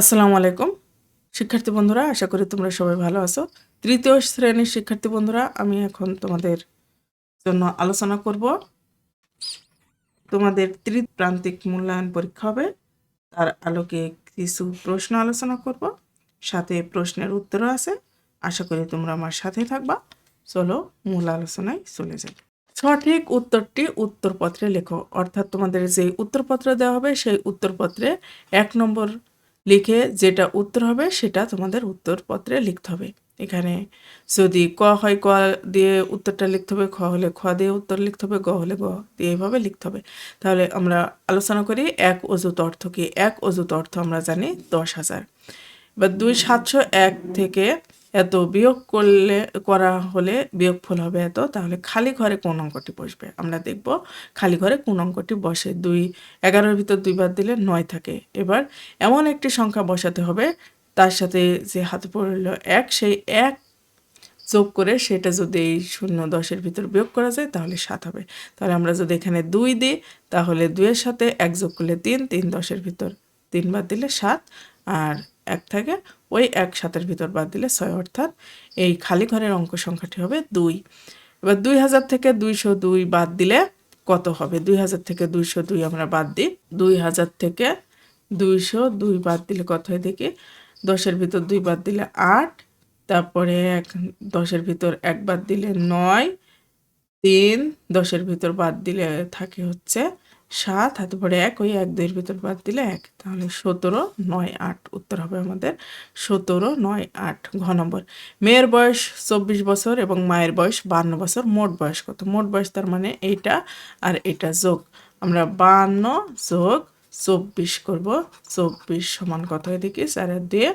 আসসালামু আলাইকুম। শিক্ষার্থী বন্ধুরা, আশা করি তোমরা সবাই ভালো আছো। তৃতীয় শ্রেণির শিক্ষার্থী বন্ধুরা, আমি এখন তোমাদের জন্য আলোচনা করব। তোমাদের ত্রিপ্রান্তিক মূল্যায়ন পরীক্ষা হবে। তার আলোকে কিছু প্রশ্ন আলোচনা করব। সাথে প্রশ্নের উত্তরও আছে। আশা করি তোমরা আমার সাথে থাকবা। চলো মূল আলোচনায় চলে যাই। সঠিক উত্তরটি উত্তরপত্রে লেখো। অর্থাৎ তোমাদের যে উত্তরপত্র দেওয়া হবে, সেই উত্তরপত্রে এক নম্বর লিখে যেটা উত্তর হবে, সেটা তোমাদের উত্তরপত্রে লিখতে হবে। এখানে যদি ক হয়, ক দিয়ে উত্তরটা লিখতে হবে, খ হলে খ দিয়ে উত্তর লিখতে হবে, গ হলে গ দিয়ে এইভাবে লিখতে হবে। তাহলে আমরা আলোচনা করি এক অজুত অর্থ কি? এক অজুত অর্থ আমরা জানি দশ হাজার। এবার দুই সাতশো এক থেকে এত বিয়োগ করলে, করা হলে বিয়োগফল হবে এত, তাহলে খালি ঘরে কোন অঙ্কটি বসবে? আমরা দেখব খালি ঘরে কোন অঙ্কটি বসে। দুই, এগারোর ভিতর দুইবার দিলে নয় থাকে। এবার এমন একটি সংখ্যা বসাতে হবে, তার সাথে যে হাতে পড়ল এক, সেই এক যোগ করে সেটা যদি এই শূন্য দশের ভিতর বিয়োগ করা যায়, তাহলে সাত হবে। তাহলে আমরা যদি এখানে দুই দিই, তাহলে দুইয়ের সাথে এক যোগ করলে তিন তিন দশের ভিতর তিনবার দিলে সাত, আর এক থাকে ওই এক সাতের ভিতর বাদ দিলে ছয় অর্থাৎ এই খালি ঘরের অঙ্ক সংখ্যাটি হবে দুই। এবার দুই হাজার থেকে দুইশো দুই বাদ দিলে কত হবে? দুই হাজার থেকে দুইশো দুই আমরা বাদ দিই। দুই হাজার থেকে দুইশো দুই বাদ দিলে কত হয় দেখি? দশের ভিতর দুই বাদ দিলে আট, তারপরে এক, দশের ভিতর এক বাদ দিলে নয়, তিন, দশের ভিতর বাদ দিলে থাকে হচ্ছে সাত, হাতে পরে এক, ওই এক, দুইয়ের ভিতর বাদ দিলে এক। তাহলে সতেরো, নয়, আট উত্তর হবে আমাদের। সতেরো, নয়, আট, ঘ নম্বর। মেয়ের বয়স চব্বিশ বছর এবং মায়ের বয়স বান্ন বছর। মোট বয়স কত? মোট বয়স তার মানে এইটা আর এটা যোগ। আমরা বান্ন যোগ চব্বিশ করব। চব্বিশ সমান কত হয় দেখি? চারের দিয়ে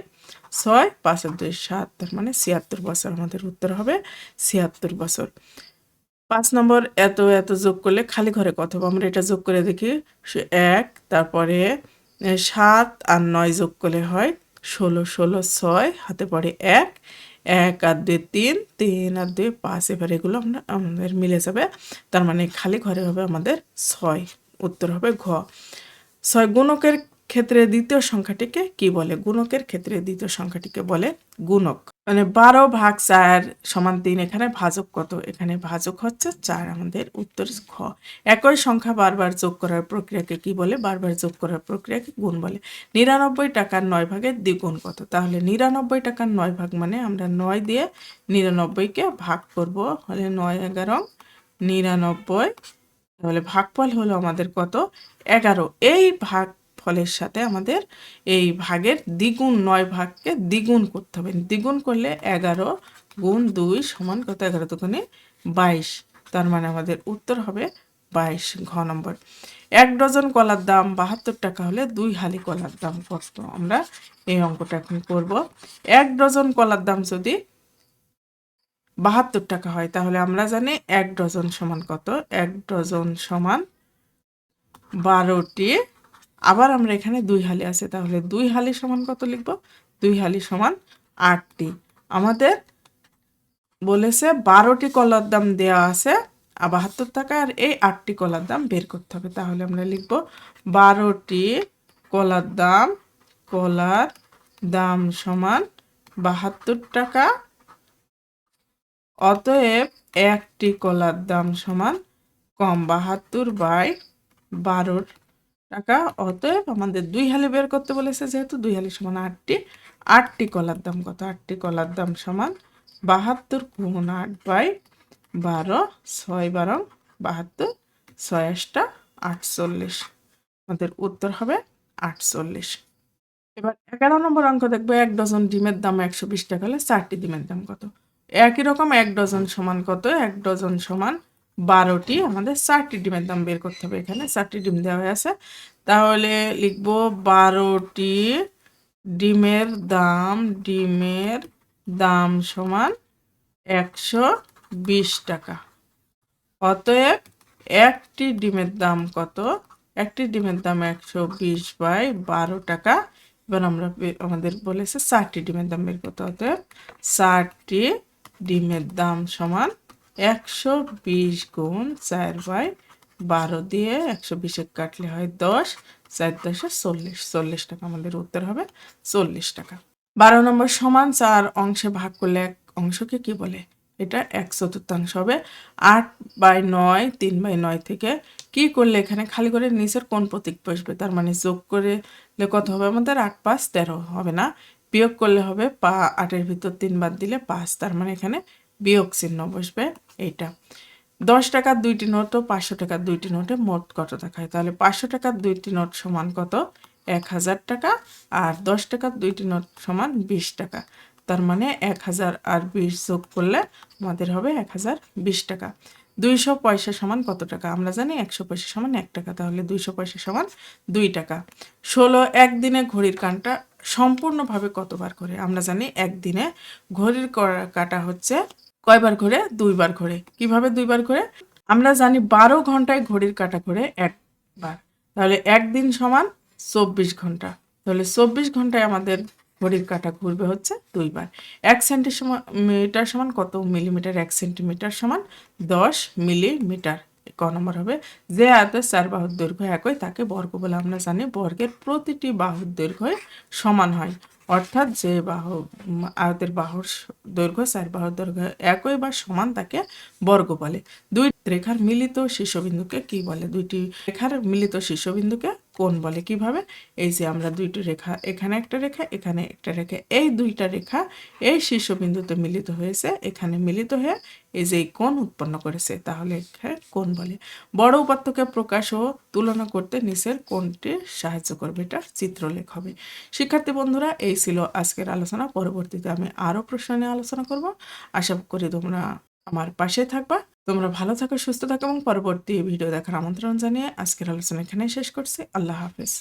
ছয় পাঁচের দুই, সাত। তার মানে ছিয়াত্তর বছর আমাদের উত্তর হবে। ছিয়াত্তর বছর। পাঁচ নম্বর এত এত যোগ করলে খালি ঘরে কত আমরা এটা যোগ করে দেখি। এক, তারপরে সাত আর নয় যোগ করলে হয় ষোলো ষোলো, ছয়, হাতে পড়ে এক। এক আর দুই, তিন তিন আর দুই, পাঁচ, এবার এগুলো আমরা, আমাদের মিলে যাবে। তার মানে খালি ঘরে হবে আমাদের ছয়। উত্তর হবে ঘ। ছয় গুণকের ক্ষেত্রে দ্বিতীয় সংখ্যাটিকে কি বলে? গুণকের ক্ষেত্রে দ্বিতীয় সংখ্যাটিকে বলে গুণক। মানে বারো ভাগ চার সমান তিন, এখানে ভাজক কত? এখানে ভাজক হচ্ছে চার, আমাদের উত্তর খ। একই সংখ্যা বারবার যোগ করার প্রক্রিয়াকে কি বলে? বারবার যোগ করার প্রক্রিয়াকে গুণ বলে। নিরানব্বই টাকার নয় ভাগের দ্বিগুণ কত? তাহলে নিরানব্বই টাকার নয় ভাগ মানে আমরা নয় দিয়ে নিরানব্বইকে ভাগ করব, হলে নয় এগারো, নিরানব্বই, তাহলে ভাগফল হলো আমাদের কত? এগারো। এই ভাগ ফলের সাথে আমাদের এই ভাগের দ্বিগুণ নয় ভাগকে দ্বিগুণ করতে হবে। দ্বিগুণ করলে এগারো গুণ দুই সমান কত? এগারো দুগুণে বাইশ। তার মানে আমাদের উত্তর হবে বাইশ ঘ নম্বর। এক ডজন কলার দাম বাহাত্তর টাকা হলে দুই হালি কলার দাম কত? আমরা এই অঙ্কটা এখন করব। এক ডজন কলার দাম যদি বাহাত্তর টাকা হয়, তাহলে আমরা জানি এক ডজন সমান কত? এক ডজন সমান বারোটি আবার আমরা এখানে দুই হালি আছে, তাহলে দুই হালি সমান কত লিখব? দুই হালি সমান আটটি। আমাদের বলেছে বারোটি কলার দাম দেওয়া আছে বাহাত্তর টাকা আর এই আটটি কলার দাম বের করতে হবে। তাহলে আমরা লিখব বারোটি কলার দাম কলার দাম সমান বাহাত্তর টাকা। অতএব একটি কলার দাম সমান কম বাহাত্তর বাই বারোর টাকা। অতএব আমাদের দুই হালি বের করতে বলেছে যেহেতু, দুই হালি সমান আটটি। আটটি কলার দাম কত? আটটি কলার দাম সমান বাহাত্তর গুণ আট বাই বারো, ছয় বারো বাহাত্তর, ছয় আটটা আটচল্লিশ। আমাদের উত্তর হবে আটচল্লিশ। এবার এগারো নম্বর অঙ্ক দেখব, এক ডজন ডিমের দাম একশো বিশ টাকা হলে চারটি ডিমের দাম কত? একই রকম এক ডজন সমান কত? এক ডজন সমান বারোটি, আমাদের চারটি ডিমের দাম বের করতে হবে এখানে, চারটি ডিম দেওয়া হয়ে আছে। তাহলে লিখব বারোটি ডিমের দাম ডিমের দাম সমান একশো বিশ টাকা। অতএব একটি ডিমের দাম কত? একটি ডিমের দাম একশো বিশ বাই বারো টাকা। এবার আমরা আমাদের বলেছে চারটি ডিমের দাম বের করতে অতএব চারটি ডিমের দাম সমান একশো বিশ গুণ চার বাই বারো দিয়ে একশো বিশে কাটলে হয় দশ, চার দশে চল্লিশ। চল্লিশ টাকা আমাদের উত্তর হবে চল্লিশ টাকা। বারো নম্বর সমান চার অংশে ভাগ করলে এক অংশকে কি বলে? এটা এক চতুর্থাংশ হবে। আট বাই নয়, তিন বাই নয় থেকে কি করলে এখানে খালি করে নিচের কোন প্রতীক বসবে? তার মানে যোগ করলে কত হবে আমাদের? আট পাঁচ তেরো হবে না। বিয়োগ করলে হবে পা, আটের ভিতর তিন বাদ দিলে পাঁচ। তার মানে এখানে বিয়োগ চিহ্ন বসবে এইটা। দশ টাকার দুইটি নোট ও পাঁচশো টাকার দুইটি নোটে মোট কত টাকা হয়? তাহলে পাঁচশো টাকার দুইটি নোট সমান কত? এক হাজার টাকা আর দশ টাকার দুইটি নোট সমান বিশ টাকা। তার মানে এক হাজার আর বিশ যোগ করলে আমাদের হবে এক হাজার বিশ টাকা। দুইশো পয়সা সমান কত টাকা? আমরা জানি একশো পয়সা সমান এক টাকা, তাহলে দুইশো পয়সা সমান দুই টাকা। ষোলো, একদিনে ঘড়ির কানটা সম্পূর্ণভাবে কতবার করে? আমরা জানি একদিনে ঘড়ির কাটা হচ্ছে কয়বার ঘোরে দুইবার ঘোরে কীভাবে দুইবার ঘোরে আমরা জানি বারো ঘন্টায় ঘড়ির কাটা ঘোরে একবার। তাহলে একদিন সমান চব্বিশ ঘণ্টা। তাহলে চব্বিশ ঘন্টায় আমাদের ঘড়ির কাটা ঘুরবে হচ্ছে দুইবার। এক সেন্টি সমান মিটার সমান কত? মিলিমিটার এক সেন্টিমিটার সমান দশ মিলিমিটার। ক নম্বর হবে, যে আয়তের চার বাহুর দৈর্ঘ্য একই, তাকে বর্গ বলে আমরা জানি। বর্গের প্রতিটি বাহুর দৈর্ঘ্য সমান হয়। অর্থাৎ যে বাহু আয়তের বাহুর দৈর্ঘ্য, চার বাহুর দৈর্ঘ্য একই বা সমান তাকে বর্গ বলে। দুই রেখার মিলিত শীর্ষবিন্দুকে কি বলে? দুইটি রেখার মিলিত শীর্ষবিন্দুকে কোণ বলে কীভাবে? এই যে আমরা দুইটি রেখা, এখানে একটা রেখা, এখানে একটা রেখা। এই দুইটা রেখা এই শীর্ষবিন্দুতে মিলিত হয়েছে, এখানে মিলিত হয়ে এই যে কোণ উৎপন্ন করেছে, তাহলে কোণ বলে। বড় উপাত্তকে প্রকাশ ও তুলনা করতে নিচের কোণটি সাহায্য করবে এটা চিত্রলেখ হবে। শিক্ষার্থী বন্ধুরা, এই ছিল আজকের আলোচনা, পরবর্তীতে আমি আরও প্রশ্ন নিয়ে আলোচনা করব। আশা করি তোমরা আমার পাশে থাকবা। তোমরা ভালো থাকো, সুস্থ থাকো এবং পরবর্তী ভিডিও দেখার আমন্ত্রণ জানিয়ে আজকের আলোচনা এখানেই শেষ করছি। আল্লাহ হাফেজ।